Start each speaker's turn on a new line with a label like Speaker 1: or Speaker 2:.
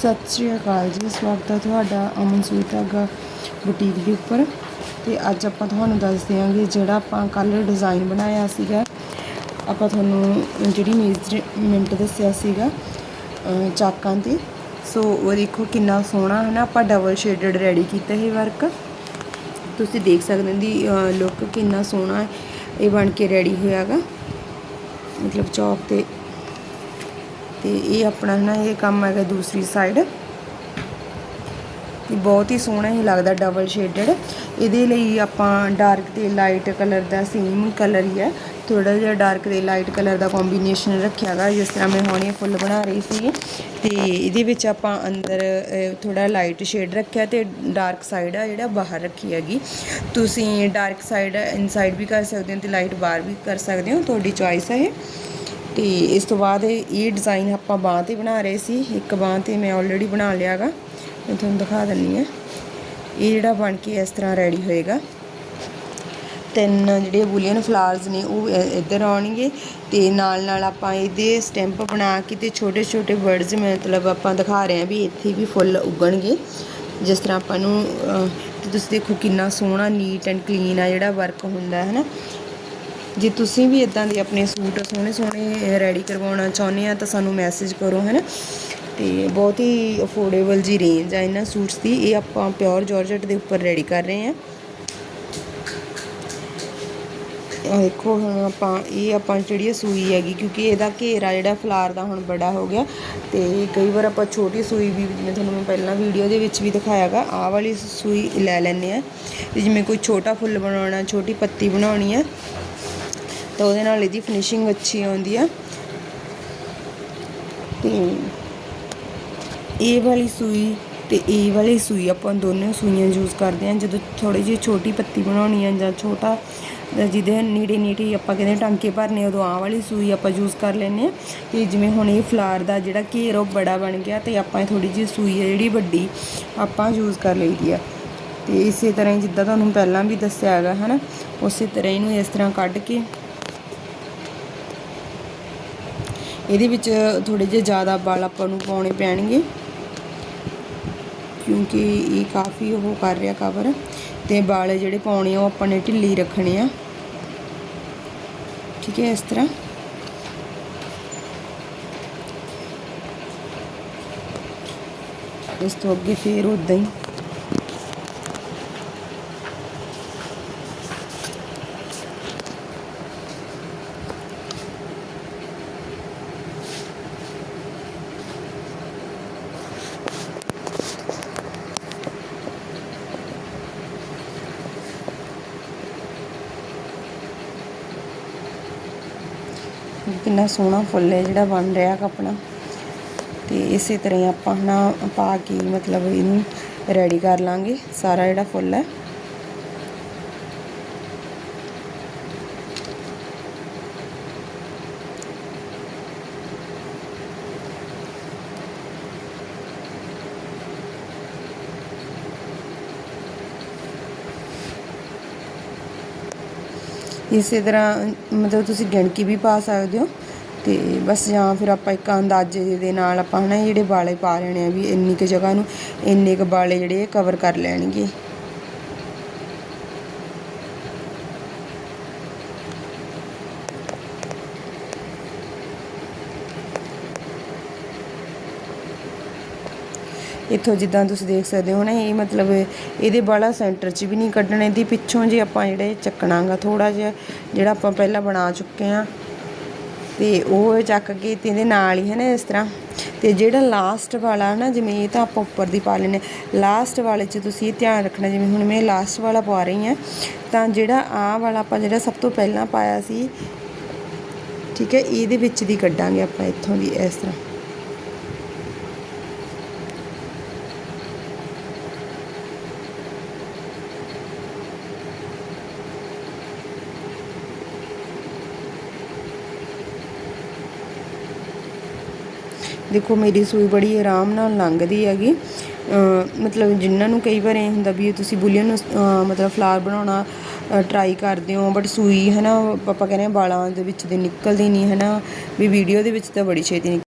Speaker 1: ਸਤਿ ਸ਼੍ਰੀ ਅਕਾਲ ਜੀ, ਸਵਾਗਤ ਹੈ ਤੁਹਾਡਾ ਅਮਨ ਸੂਈ ਧਾਗਾ ਬੁਟੀਕ ਦੇ ਉੱਪਰ। ਤੇ ਅੱਜ ਆਪਾਂ ਤੁਹਾਨੂੰ ਦੱਸ ਦਿਆਂਗੇ ਜਿਹੜਾ ਆਪਾਂ ਕੱਲ ਡਿਜ਼ਾਈਨ ਬਣਾਇਆ ਸੀਗਾ। ਆਪਾਂ ਤੁਹਾਨੂੰ ਜਿਹੜੀ ਮੇਜਰਮੈਂਟ ਦੱਸਿਆ ਸੀਗਾ ਚਾਕਾਂ ਤੇ। ਸੋ ਉਹ ਦੇਖੋ ਕਿੰਨਾ ਸੋਹਣਾ ਹੈ ਨਾ, ਆਪਾਂ ਡਬਲ ਸ਼ੇਡਡ ਰੈਡੀ ਕੀਤਾ ਇਹ ਵਰਕ ਤੁਸੀਂ ਦੇਖ ਸਕਦੇ ਹੋ ਦੀ ਲੁੱਕ ਕਿੰਨਾ ਸੋਹਣਾ ਇਹ ਬਣ ਕੇ ਰੈਡੀ ਹੋਇਆਗਾ। ਮਤਲਬ ਚੌਕ ਤੇ ਤੇ ਇਹ ਆਪਣਾ ਨਾ ਇਹ ਕੰਮ ਹੈਗਾ ਦੂਸਰੀ ਸਾਈਡ ਇਹ ਬਹੁਤ ਹੀ ਸੋਹਣਾ ਹੀ ਲੱਗਦਾ ਡਬਲ ਸ਼ੇਡਡ ਇਹਦੇ ਲਈ ਆਪਾਂ ਡਾਰਕ ਤੇ ਲਾਈਟ ਕਲਰ ਦਾ ਸੇਮ ਕਲਰ ਹੀ ਹੈ। ਥੋੜਾ ਜਿਹਾ ਡਾਰਕ ਤੇ ਲਾਈਟ ਕਲਰ ਦਾ ਕੰਬੀਨੇਸ਼ਨ ਰੱਖਿਆਗਾ ਜਿਸ ਤਰ੍ਹਾਂ ਮੈਂ ਹੁਣ ਫੁੱਲ ਬਣਾ ਰਹੀ ਸੀ। ਤੇ ਇਹਦੇ ਵਿੱਚ ਆਪਾਂ ਅੰਦਰ ਥੋੜਾ ਲਾਈਟ ਸ਼ੇਡ ਰੱਖਿਆ ਤੇ ਡਾਰਕ ਸਾਈਡ ਆ ਜਿਹੜਾ ਬਾਹਰ ਰੱਖੀ ਹੈਗੀ। ਤੁਸੀਂ ਡਾਰਕ ਸਾਈਡ ਇਨਸਾਈਡ ਵੀ ਕਰ ਸਕਦੇ ਹੋ ਤੇ ਲਾਈਟ ਬਾਹਰ ਵੀ ਕਰ ਸਕਦੇ ਹੋ। ਤੁਹਾਡੀ ਚੋਇਸ ਹੈ ਇਹ। ਤੇ ਇਸ ਤੋਂ ਬਾਅਦ ਇਹ ਡਿਜ਼ਾਈਨ ਆਪਾਂ ਬਾਂਹ ਤੇ ਬਣਾ ਰਹੇ ਸੀ। ਇੱਕ ਬਾਂਹ ਤੇ ਮੈਂ ਆਲਰੇਡੀ ਬਣਾ ਲਿਆਗਾ। ਮੈਂ ਤੁਹਾਨੂੰ ਦਿਖਾ ਦਿੰਨੀ ਆ। ਇਹ ਜਿਹੜਾ ਬਣ ਕੇ ਇਸ ਤਰ੍ਹਾਂ ਰੈਡੀ ਹੋਏਗਾ। ਤਿੰਨ ਜਿਹੜੇ ਬੁਲੀਅਨ ਫਲਾਵਰਸ ਨੇ, ਉਹ ਇੱਧਰ ਆਉਣਗੇ ਤੇ ਨਾਲ ਨਾਲ ਆਪਾਂ ਇਹਦੇ ਸਟੈਂਪ ਬਣਾ ਕੇ ਤੇ ਛੋਟੇ ਛੋਟੇ ਬਰਡਸ ਮਤਲਬ ਆਪਾਂ ਦਿਖਾ ਰਹੇ ਹਾਂ ਵੀ ਇੱਥੇ ਵੀ ਫੁੱਲ ਉੱਗਣਗੇ। ਜਿਸ ਤਰ੍ਹਾਂ ਆਪਾਂ ਨੂੰ ਤੁਸੀਂ ਦੇਖੋ ਕਿੰਨਾ ਸੋਹਣਾ ਨੀਟ ਐਂਡ ਕਲੀਨ ਆ ਜਿਹੜਾ ਵਰਕ ਹੁੰਦਾ ਹੈ ਨਾ ਜੇ ਤੁਸੀਂ ਵੀ ਇਦਾਂ ਦੇ ਆਪਣੇ ਸੂਟ ਸੋਹਣੇ ਸੋਹਣੇ ਰੈਡੀ ਕਰਵਾਉਣਾ ਚਾਹੁੰਦੇ ਆ, ਤਾਂ ਸਾਨੂੰ ਮੈਸੇਜ ਕਰੋ ਹੈ ਨਾ ਤੇ ਬਹੁਤ ਹੀ ਅਫੋਰਡੇਬਲ ਜੀ ਰੇਂਜ ਆ ਇਹਨਾਂ ਸੂਟਸ ਦੀ। ਇਹ ਆਪਾਂ ਪਿਓਰ ਜਾਰਜਟ ਦੇ ਉੱਪਰ ਰੈਡੀ ਕਰ ਰਹੇ ਆ। ਆਹ ਦੇਖੋ, ਹੁਣ ਆਪਾਂ, ਇਹ ਆਪਾਂ ਜਿਹੜੀ ਇਹ ਸੂਈ ਹੈਗੀ, ਕਿਉਂਕਿ ਇਹਦਾ ਘੇਰਾ ਜਿਹੜਾ ਫਲਾਰ ਦਾ ਹੁਣ ਬੜਾ ਹੋ ਗਿਆ, ਤੇ ਕਈ ਵਾਰ ਆਪਾਂ ਛੋਟੀ ਸੂਈ ਵੀ, ਜਿਵੇਂ ਤੁਹਾਨੂੰ ਮੈਂ ਪਹਿਲਾਂ ਵੀਡੀਓ ਦੇ ਵਿੱਚ ਵੀ ਦਿਖਾਇਆਗਾ ਆਹ ਵਾਲੀ ਸੂਈ ਲੈ ਲੈਂਦੇ ਆ। ਤੇ ਜਿਵੇਂ ਕੋਈ ਛੋਟਾ ਫੁੱਲ ਬਣਾਉਣਾ, ਛੋਟੀ ਪੱਤੀ ਬਣਾਉਣੀ ਹੈ ਤਾਂ ਉਹਦੇ ਨਾਲ ਇਹਦੀ ਫਿਨਿਸ਼ਿੰਗ ਅੱਛੀ ਆਉਂਦੀ ਆ। ਤੇ ਇਹ ਵਾਲੀ ਸੂਈ ਤੇ ਇਹ ਵਾਲੀ ਸੂਈ ਆਪਾਂ ਦੋਨੋਂ ਸੂਈਆਂ ਯੂਜ਼ ਕਰਦੇ ਹਾਂ। ਜਦੋਂ ਥੋੜੀ ਜਿਹੀ ਛੋਟੀ ਪੱਤੀ ਬਣਾਉਣੀ ਆ ਜਾਂ ਛੋਟਾ ਜਿਹਦੇ ਨੇੜੇ ਨੇੜੇ ਆਪਾਂ ਕਹਿੰਦੇ ਟਾਂਕੇ ਭਰਨੇ, ਉਦੋਂ ਆਹ ਵਾਲੀ ਸੂਈ ਆਪਾਂ ਯੂਜ਼ ਕਰ ਲੈਂਦੇ ਆ ਤੇ ਜਿਵੇਂ ਹੁਣ ਇਹ ਫਲਾਰ ਦਾ ਜਿਹੜਾ ਘੇਰ ਉਹ ਬੜਾ ਬਣ ਗਿਆ ਤੇ ਆਪਾਂ ਇਹ ਥੋੜੀ ਜਿਹੀ ਸੂਈ ਹੈ ਜਿਹੜੀ ਵੱਡੀ, ਆਪਾਂ ਯੂਜ਼ ਕਰ ਲਈਦੀ ਆ। ਤੇ ਇਸੇ ਤਰ੍ਹਾਂ ਹੀ ਜਿੱਦਾਂ ਤੁਹਾਨੂੰ ਪਹਿਲਾਂ ਵੀ ਦੱਸਿਆ ਹੈਗਾ, ਹਨਾ? ਉਸੇ ਤਰ੍ਹਾਂ ਇਹਨੂੰ ਇਸ ਤਰ੍ਹਾਂ ਕੱਢ ਕੇ ਇਹਦੇ ਵਿੱਚ ਥੋੜੇ ਜਿਹੇ ਜ਼ਿਆਦਾ ਵਾਲ ਆਪਾਂ ਨੂੰ ਪਾਉਣੇ ਪੈਣਗੇ। ਕਿਉਂਕਿ ਇਹ ਕਾਫੀ ਉਹ ਕਰ ਰਿਹਾ ਕਵਰ ਤੇ ਵਾਲ ਜਿਹੜੇ ਪਾਉਣੇ ਆ ਉਹ ਆਪਾਂ ਨੇ ਢਿੱਲੀ ਰੱਖਣੇ ਆ। ਠੀਕ ਹੈ, ਇਸ ਤਰ੍ਹਾਂ। ਇਸ ਤੋਂ ਅੱਗੇ ਫੇਰ ਉਦਾਂ ਹੀ। ਕਿੰਨਾ ਸੋਹਣਾ ਫੁੱਲ ਹੈ ਜਿਹੜਾ ਬਣ ਰਿਹਾ ਹੈ ਆਪਣਾ ਤੇ ਇਸੇ ਤਰ੍ਹਾਂ ਹੀ ਆਪਾਂ ਨਾ ਪਾ ਕੇ ਮਤਲਬ ਇਹਨੂੰ ਰੈਡੀ ਕਰ ਲਾਂਗੇ, ਸਾਰਾ ਜਿਹੜਾ ਫੁੱਲ ਹੈ। ਇਸੇ ਤਰ੍ਹਾਂ, ਮਤਲਬ ਤੁਸੀਂ ਗਿਣਤੀ ਵੀ ਪਾ ਸਕਦੇ ਹੋ ਤੇ ਬਸ ਜਾਂ ਫਿਰ ਆਪਾਂ ਇੱਕ ਅੰਦਾਜ਼ੇ ਦੇ ਨਾਲ ਆਪਾਂ ਹਨਾ ਜਿਹੜੇ ਵਾਲੇ ਪਾ ਲੈਣੇ ਆ ਵੀ ਇੰਨੀ ਕੁ ਜਗ੍ਹਾ ਨੂੰ ਇੰਨੇ ਕੁ ਵਾਲੇ ਜਿਹੜੇ ਕਵਰ ਕਰ ਲੈਣਗੇ। ਇੱਥੋਂ ਜਿੱਦਾਂ ਤੁਸੀਂ ਦੇਖ ਸਕਦੇ ਹੋ ਨਾ, ਇਹ ਮਤਲਬ ਇਹਦੇ ਬਾਲਾ ਸੈਂਟਰ 'ਚ ਵੀ ਨਹੀਂ ਕੱਢਣੇ, ਇਹਦੀ ਪਿੱਛੋਂ ਜੇ ਆਪਾਂ ਜਿਹੜੇ ਚੱਕਣਾਗਾ ਥੋੜਾ ਜਿਹਾ, ਜਿਹੜਾ ਆਪਾਂ ਪਹਿਲਾਂ ਬਣਾ ਚੁੱਕੇ ਆ ਤੇ ਉਹ ਚੱਕ ਕੇ ਤੇ ਇਹਦੇ ਨਾਲ ਹੀ ਹੈ ਨਾ ਇਸ ਤਰ੍ਹਾਂ। ਤੇ ਜਿਹੜਾ ਲਾਸਟ ਵਾਲਾ ਨਾ, ਜਿਵੇਂ ਇਹ ਤਾਂ ਆਪਾਂ ਉੱਪਰ ਦੀ ਪਾ ਲੈਨੇ ਲਾਸਟ ਵਾਲੇ 'ਚ ਤੁਸੀਂ ਇਹ ਧਿਆਨ ਰੱਖਣਾ, ਜਿਵੇਂ ਹੁਣ ਮੈਂ ਲਾਸਟ ਵਾਲਾ ਪਾ ਰਹੀ ਹਾਂ, ਤਾਂ ਜਿਹੜਾ ਆਹ ਵਾਲਾ ਆਪਾਂ ਜਿਹੜਾ ਸਭ ਤੋਂ ਪਹਿਲਾਂ ਪਾਇਆ ਸੀ, ਠੀਕ ਹੈ, ਇਹਦੇ ਵਿੱਚ ਦੀ ਕੱਢਾਂਗੇ ਆਪਾਂ ਇੱਥੋਂ ਦੀ ਇਸ ਤਰ੍ਹਾਂ। ਦੇਖੋ ਮੇਰੀ ਸੂਈ ਬੜੀ ਆਰਾਮ ਨਾਲ ਲੰਘਦੀ ਹੈਗੀ। ਮਤਲਬ ਜਿਨ੍ਹਾਂ ਨੂੰ ਕਈ ਵਾਰ ਇਹ ਹੁੰਦਾ ਵੀ ਤੁਸੀਂ ਬੁਲੀਅਨ ਮਤਲਬ ਫਲਾਵਰ ਬਣਾਉਣਾ ਟਰਾਈ ਕਰਦੇ ਹੋ ਬਟ ਸੂਈ ਹੈ ਨਾ ਆਪਾਂ ਕਹਿੰਦੇ ਹਾਂ ਵਾਲਾਂ ਦੇ ਵਿੱਚ ਦੇ ਨਿਕਲਦੀ ਨਹੀਂ ਹੈ ਨਾ ਵੀ ਵੀਡੀਓ ਦੇ ਵਿੱਚ ਤਾਂ ਬੜੀ ਛੇਤੀ ਨਿਕ-